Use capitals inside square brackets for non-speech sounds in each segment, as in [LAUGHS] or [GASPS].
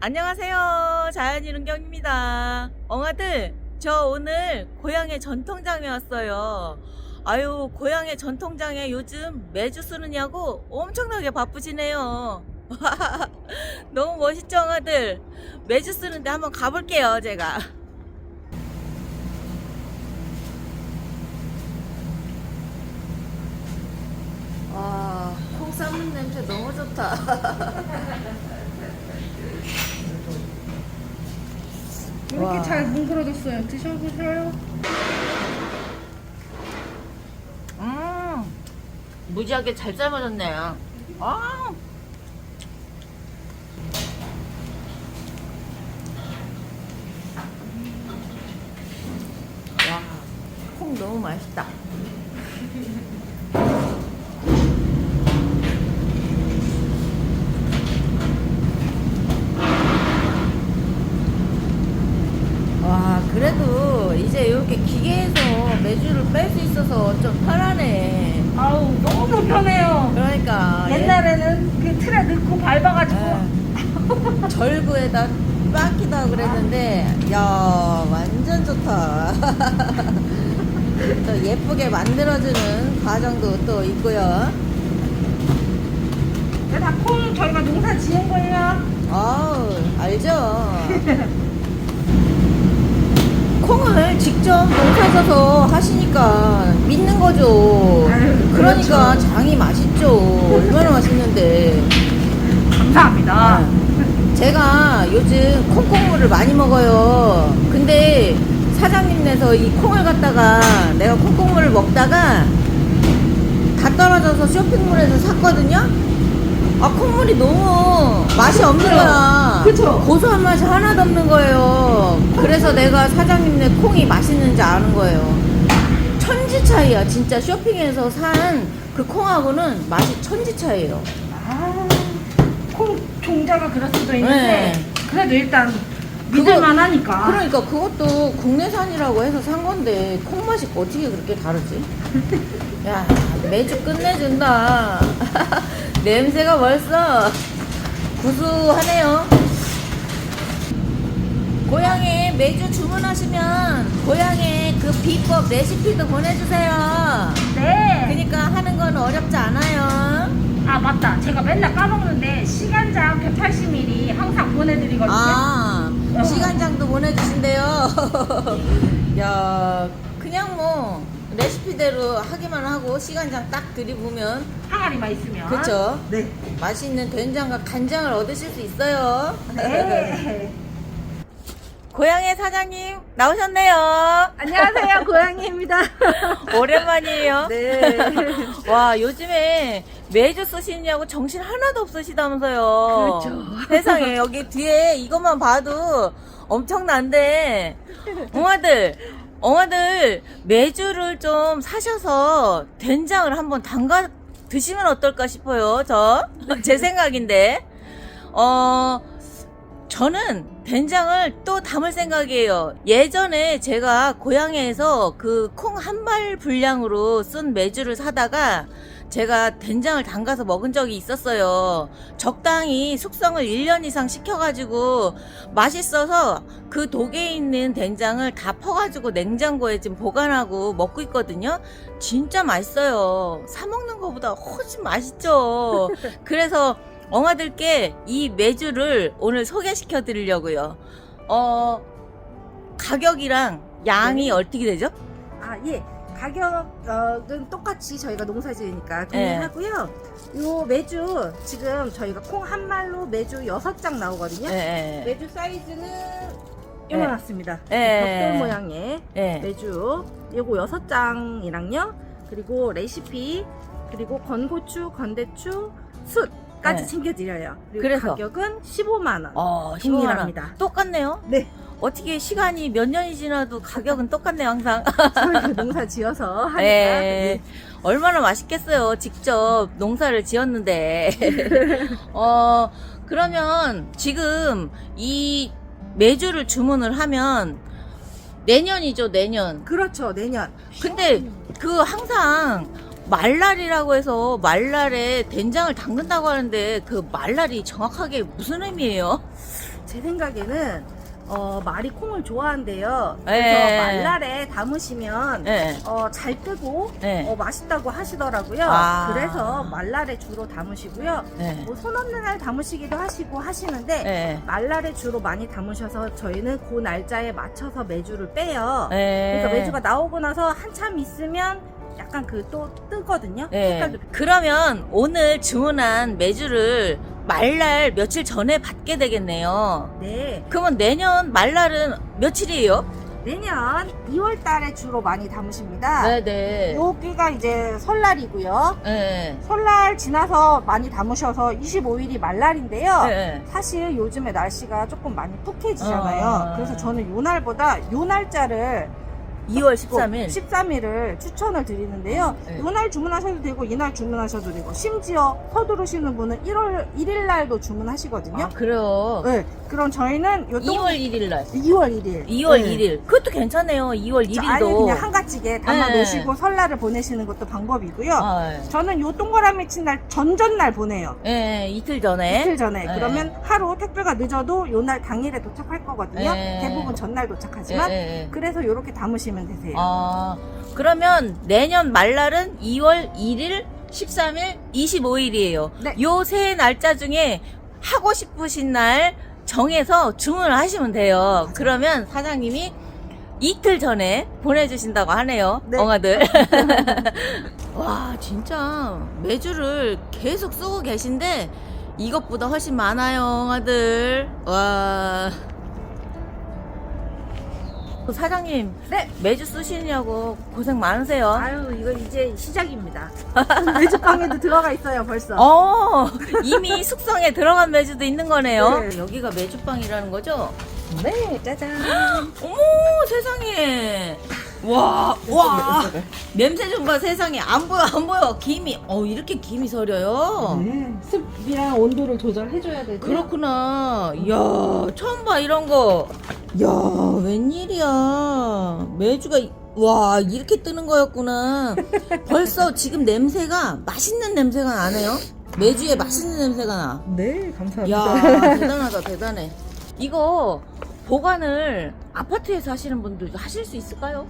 안녕하세요. 자연이 run경입니다. 엉아들, 저 오늘 고향의 전통장에 왔어요. 아유, 고향의 전통장에 요즘 매주 쓰느냐고 엄청나게 바쁘시네요. [LAUGHS] 너무 멋있죠, 엉아들? 매주 쓰는데 한번 가볼게요, 제가. 와, 콩 삶는 냄새 너무 좋다. [LAUGHS] 이렇게 와. 잘 뭉그러졌어요. 드셔보세요. 음, 무지하게 잘 삶아졌네요. 아. 와, 콩 너무 맛있다. 와, 그래도 이제 이렇게 기계에서 매주를 뺄 수 있어서 좀 편하네. 아우 너무 편해요. 그러니까 옛날에는 그 틀에 넣고 밟아가지고 예. [LAUGHS] 절구에다 빡기다 그랬는데 야 완전 좋다. [LAUGHS] 또 예쁘게 만들어주는 과정도 또 있고요. 다콩 저희가 농사 지은 거예요. 아우 알죠. [LAUGHS] 콩을 직접 농사져서 하시니까 믿는 거죠. 아유, 그러니까 그렇죠. 장이 맛있죠. 얼마나 맛있는데. 감사합니다. 제가 요즘 콩콩물을 많이 먹어요. 근데 사장님네서 이 콩을 갖다가 내가 콩콩물을 먹다가 다 떨어져서 쇼핑몰에서 샀거든요. 아 콩물이 너무 맛이 없는 거야. 그쵸? 고소한 맛이 하나도 없는 거예요. 그래서 내가 사장님네 콩이 맛있는지 아는 거예요. 천지 차이야. 진짜 쇼핑에서 산 그 콩하고는 맛이 천지 차이에요. 아, 콩 종자가 그럴 수도 있는데 네. 그래도 일단 그거- 믿을만 하니까. 그러니까 그것도 국내산이라고 해서 산 건데 콩 맛이 어떻게 그렇게 다르지? [LAUGHS] 야 매주 끝내준다. [LAUGHS] 냄새가 벌써 구수하네요. 고향에 매주 주문하시면 고향에 그 비법 레시피도 보내주세요. 네. 그러니까 하는 건 어렵지 않아요. 아 맞다. 제가 맨날 까먹는데 시간장 180ml 항상 보내드리거든요. 아, 어. 시간장도 보내주신대요. [LAUGHS] 야, 그냥 뭐, 레시피대로 하기만 하고, 시간장 딱 들이부면, 항아리만 있으면. 그쵸? 네. 맛있는 된장과 간장을 얻으실 수 있어요. 네. [LAUGHS] 고향의 사장님, 나오셨네요. 안녕하세요, [LAUGHS] 고양이입니다. 오랜만이에요. 네. [LAUGHS] 와, 요즘에 매주 쓰시냐고 정신 하나도 없으시다면서요. 그렇죠. 세상에, 여기 뒤에 이것만 봐도 엄청난데, 엉아들, 엉아들, 매주를 좀 사셔서 된장을 한번 담가 드시면 어떨까 싶어요, 저. [LAUGHS] 제 생각인데. 어, 저는 된장을 또 담을 생각이에요. 예전에 제가 고향에서 그 콩 한 발 분량으로 쓴 매주를 사다가 제가 된장을 담가서 먹은 적이 있었어요. 적당히 숙성을 1년 이상 시켜가지고 맛있어서 그 독에 있는 된장을 다 퍼가지고 냉장고에 지금 보관하고 먹고 있거든요. 진짜 맛있어요. 사먹는 것보다 훨씬 맛있죠. [LAUGHS] 그래서 엉아들께 이 매주를 오늘 소개시켜 드리려고요. 어, 가격이랑 양이 네. 어떻게 되죠? 아, 예. 가격은 똑같이 저희가 농사 지으니까 동일하고요. 요 매주 지금 저희가 콩 한 말로 매주 여섯 장 나오거든요. 예, 예. 매주 사이즈는 요만했습니다. 네. 벽돌 모양의 예. 매주 요거 여섯 장이랑요. 그리고 레시피 그리고 건고추, 건대추, 숯까지 네. 챙겨드려요. 그리고 그래서? 가격은 15만 원. 어, 동일합니다. 시원하다. 똑같네요. 네. 어떻게 시간이 몇 년이 지나도 가격은 똑같네요, 항상. 저희가 [LAUGHS] 농사 지어서 하니까. 네. 얼마나 맛있겠어요. 직접 농사를 지었는데. [LAUGHS] 어, 그러면 지금 이 매주를 주문을 하면 내년이죠, 내년. 그렇죠. 내년. 근데 그 항상 말날이라고 해서 말날에 된장을 담근다고 하는데 그 말날이 정확하게 무슨 의미예요? 제 생각에는 어, 말이 콩을 좋아한대요. 그래서 예. 말날에 담으시면 네. 어, 잘 뜨고 네. 어, 맛있다고 하시더라고요. 아. 그래서 말날에 주로 담으시고요. 네. 뭐손 없는 날 담으시기도 하시고 하시는데 네. 말날에 주로 많이 담으셔서 저희는 그 날짜에 맞춰서 매주를 빼요. 네. 그러니까 매주가 나오고 나서 한참 있으면 약간 그 또 뜨거든요. 네. 색깔도 그러면 오늘 주문한 매주를 말날 며칠 전에 받게 되겠네요. 네. 그러면 내년 말날은 며칠이에요? 내년 2월 달에 주로 많이 담으십니다. 네네. 여기가 이제 설날이고요. 네. 설날 지나서 많이 담으셔서 25일이 말날인데요. 네. 사실 요즘에 날씨가 조금 많이 푹해지잖아요. 아. 그래서 저는 요 날보다 요 날짜를 2월 13일. 13일을 추천을 드리는데요. 네. 요날 주문하셔도 되고 이날 주문하셔도 되고 심지어 서두르시는 분은 1월 1일 날도 주문하시거든요. 아, 그래요. 네. 그럼 저희는 요 2월 1일 날. 2월 1일. 2월 네. 1일. 그것도 괜찮네요. 2월 자, 아예 1일도. 그냥 한가지게 담아 네. 놓으시고 설날을 보내시는 것도 방법이고요. 아, 예. 저는 요 동그라미 친 날 전전날 보내요. 예, 이틀 전에. 이틀 전에. 네. 그러면 하루 택배가 늦어도 요 날 당일에 도착할 거거든요. 네. 대부분 전날 도착하지만. 예. 그래서 요렇게 담으시면 되세요. 아, 그러면 내년 말날은 2월 1일, 13일, 25일이에요. 네. 요세 날짜 중에 하고 싶으신 날 정해서 주문을 하시면 돼요. 그러면 사장님이 이틀 전에 보내주신다고 하네요. 네. 엉아들. [LAUGHS] 와, 진짜 매주를 계속 쓰고 계신데 이것보다 훨씬 많아요, 엉아들. 와. 사장님, 네. 매주 쓰시냐고 고생 많으세요. 아유, 이거 이제 시작입니다. [LAUGHS] 매주방에도 들어가 있어요, 벌써. 어, 이미 숙성에 들어간 매주도 있는 거네요. 네. 여기가 매주빵이라는 거죠? 네, 짜잔. [GASPS] 어머, 세상에. 와, 와. 냄새 좀 봐, 세상에. 안 보여, 안 보여. 김이, 어, 이렇게 김이 서려요? 네, 습이랑 온도를 조절해줘야 되고. 그렇구나. 이야, 처음 봐, 이런 거. 야, 웬일이야. 매주가, 이- 와, 이렇게 뜨는 거였구나. [LAUGHS] 벌써 지금 냄새가, 맛있는 냄새가 나네요. 매주에 맛있는 냄새가 나. 네, 감사합니다. 야 대단하다 대단해 이거 보관을 아파트에서 하시는 분들 하실 수 있을까요?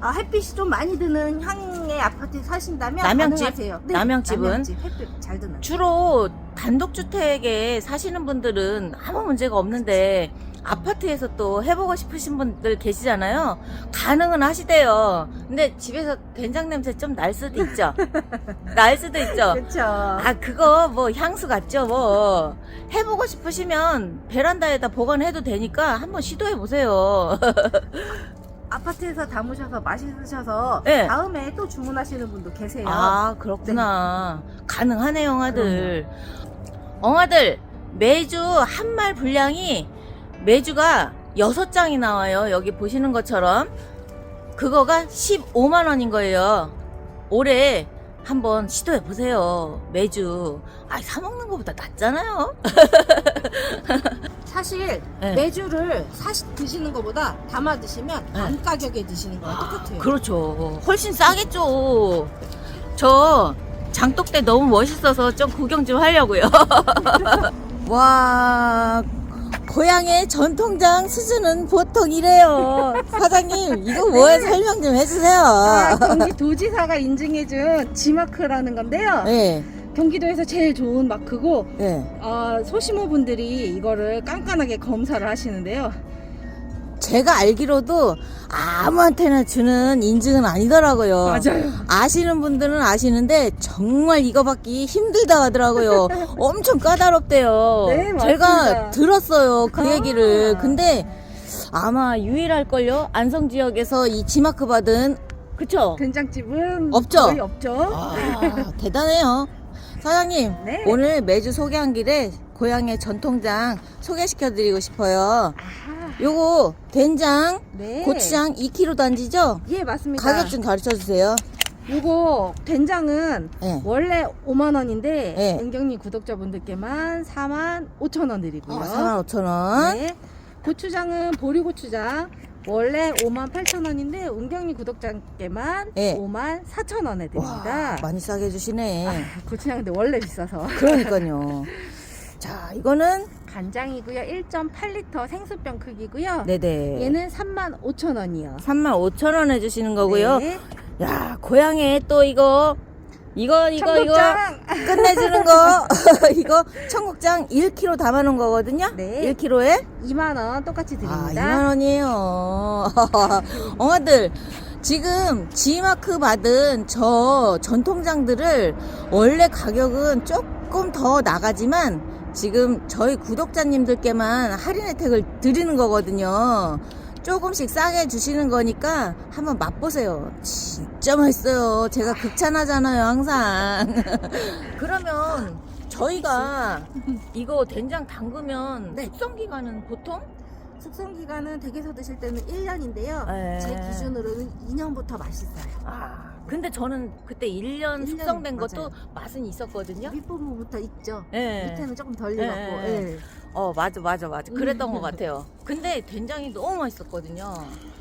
아, 햇빛이 좀 많이 드는 향의 아파트에 사신다면 남양집? 가능하세요. 네, 남양집은? 남양집 햇빛 잘 드는. 주로 단독주택에 사시는 분들은 아무 문제가 없는데 아파트에서 또 해보고 싶으신 분들 계시잖아요 가능은 하시대요 근데 집에서 된장 냄새 좀 날 수도 있죠 [LAUGHS] 날 수도 있죠 그렇죠. 아 그거 뭐 향수 같죠 뭐 해보고 싶으시면 베란다에다 보관해도 되니까 한번 시도해 보세요 [LAUGHS] 아파트에서 담으셔서 맛있으셔서 네. 다음에 또 주문하시는 분도 계세요. 아 그렇구나. 가능하네 영아들. 엉아들 매주 한 말 분량이 매주가 여섯 장이 나와요. 여기 보시는 것처럼. 그거가 15만 원인 거예요. 올해 한번 시도해 보세요. 매주. 아 사 먹는 것보다 낫잖아요 [LAUGHS] 사실 네. 매주를 사시 드시는 것보다 담아 드시면 네. 반 가격에 드시는 거랑 똑같아요. 그렇죠. 훨씬 싸겠죠. 저 장독대 너무 멋있어서 좀 구경 좀 하려고요. [LAUGHS] 와, 고향의 전통장 수준은 보통 이래요. 사장님, 이거 [LAUGHS] 뭐예요? 설명 좀 아, 해주세요. 경기 도지사가 인증해준 지마크라는 건데요. 네, 경기도에서 제일 좋은 마크고 네. 어, 소시모분들이 이거를 깐깐하게 검사를 하시는데요. 제가 알기로도 아무한테나 주는 인증은 아니더라고요. 맞아요. 아시는 분들은 아시는데 정말 이거 받기 힘들다 하더라고요. [LAUGHS] 엄청 까다롭대요. 네, 맞습니다. 제가 들었어요 그 아. 얘기를. 근데 아마 유일할걸요. 안성 지역에서 이 지마크 받은 그쵸? 된장집은 없죠? 거의 없죠. 아 대단해요. 사장님 네. 오늘 매주 소개한 길에 고향의 전통장 소개시켜드리고 싶어요. 아하, 요거 된장, 네. 고추장 2kg 단지죠? 예, 맞습니다. 가격 좀 가르쳐 주세요. 요거 된장은 네. 원래 5만 원인데 네. 은경님 구독자분들께만 4만 5천 원 드리고요. 아, 45,000원. 네. 고추장은 보리고추장 원래 58,000원인데 은경님 구독자께만 예. 54,000원에 와, 드립니다. 많이 싸게 해주시네. 아, 고추장 근데 원래 비싸서. 그러니까요. [LAUGHS] 자, 이거는 간장이고요. 1.8리터 생수병 크기고요. 네네. 얘는 35,000원이요. 35,000원 해주시는 거고요. 네. 야, 고향에 또 이거, 이거, 이거, 청국장! 이거 끝내주는 거. [LAUGHS] 이거 청국장 1kg 담아놓은 거거든요. 네. 1kg에 2만 원 똑같이 아, 드립니다. 2만 원이에요. [LAUGHS] 엉아들, 지금 G마크 받은 저 전통장들을 원래 가격은 조금 더 나가지만 지금 저희 구독자님들께만 할인 혜택을 드리는 거거든요. 조금씩 싸게 주시는 거니까 한번 맛보세요. 진짜 맛있어요. 제가 극찬하잖아요, 항상. [LAUGHS] 그러면 저희가 이거 된장 담그면 네. 숙성 기간은 보통 숙성 기간은 댁에서 드실 때는 1년인데요. 네. 제 기준으로는 2년부터 맛있어요. 아, 근데 저는 그때 1년 1년, 숙성된 것도 맞아요. 맛은 있었거든요. 윗부분부터 있죠. 예. 밑에는 조금 덜 익었고. 예. 예. 어, 맞아, 맞아, 맞아. 그랬던 음. 것 같아요. 근데 된장이 너무 맛있었거든요.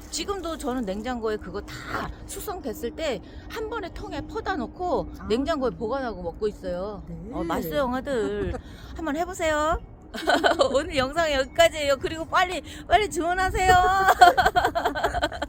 지금도 저는 냉장고에 그거 다 숙성됐을 때 한 번에 통에 퍼다 놓고 아. 냉장고에 보관하고 먹고 있어요. 네. 어, 맛있어요, 영아들. [LAUGHS] 한번 해보세요. [LAUGHS] 오늘 영상 여기까지예요. 그리고 빨리, 빨리 주문하세요. [LAUGHS]